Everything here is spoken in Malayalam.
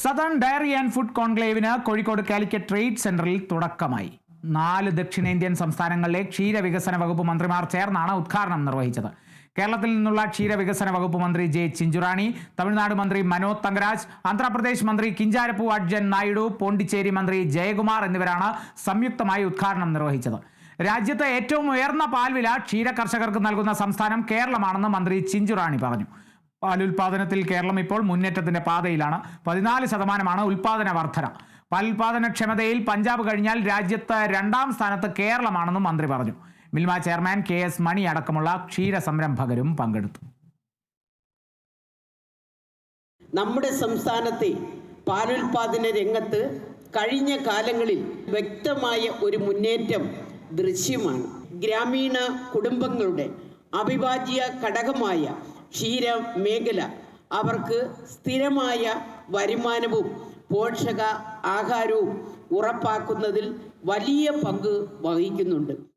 സദേൺ ഡയറി ആൻഡ് ഫുഡ് കോൺക്ലേവിന് കോഴിക്കോട് കാലിക്കറ്റ് ട്രേഡ് സെന്ററിൽ തുടക്കമായി. നാല് ദക്ഷിണേന്ത്യൻ സംസ്ഥാനങ്ങളിലെ ക്ഷീരവികസന വകുപ്പ് മന്ത്രിമാർ ചേർന്നാണ് ഉദ്ഘാടനം നിർവഹിച്ചത്. കേരളത്തിൽ നിന്നുള്ള ക്ഷീരവികസന വകുപ്പ് മന്ത്രി ജെ ചിഞ്ചുറാണി തമിഴ്നാട് മന്ത്രി മനോജ് തങ്കരാജ് ആന്ധ്രാപ്രദേശ് മന്ത്രി കിഞ്ചാരപ്പു അഡ്ജൻ നായിഡു പോണ്ടിച്ചേരി മന്ത്രി ജയകുമാർ എന്നിവരാണ് സംയുക്തമായി ഉദ്ഘാടനം നിർവഹിച്ചത്. രാജ്യത്ത് ഏറ്റവും ഉയർന്ന പാൽവില ക്ഷീര കർഷകർക്ക് നൽകുന്ന സംസ്ഥാനം കേരളമാണെന്ന് മന്ത്രി ചിഞ്ചുറാണി പറഞ്ഞു. പാലുൽപാദനത്തിൽ കേരളം ഇപ്പോൾ മുന്നേറ്റത്തിന്റെ പാതയിലാണ്. പതിനാല് ശതമാനമാണ് ഉൽപാദന വർധന. പാലുൽപാദനക്ഷമതയിൽ പഞ്ചാബ് കഴിഞ്ഞാൽ രാജ്യത്ത് രണ്ടാം സ്ഥാനത്ത് കേരളമാണെന്നും മന്ത്രി പറഞ്ഞു. Milma chairman K S Mani അടക്കമുള്ള ക്ഷീര സംരംഭകരും പങ്കെടുത്തു. നമ്മുടെ സംസ്ഥാനത്തെ പാലുൽപാദന രംഗത്ത് കഴിഞ്ഞ കാലങ്ങളിൽ വ്യക്തമായ ഒരു മുന്നേറ്റം ദൃശ്യമാണ്. ഗ്രാമീണ കുടുംബങ്ങളുടെ അവിഭാജ്യ ഘടകമായ ക്ഷീര മേഖല. അവർക്ക് സ്ഥിരമായ വരുമാനവും പോഷക ആഹാരവും ഉറപ്പാക്കുന്നതിൽ വലിയ പങ്ക് വഹിക്കുന്നുണ്ട്.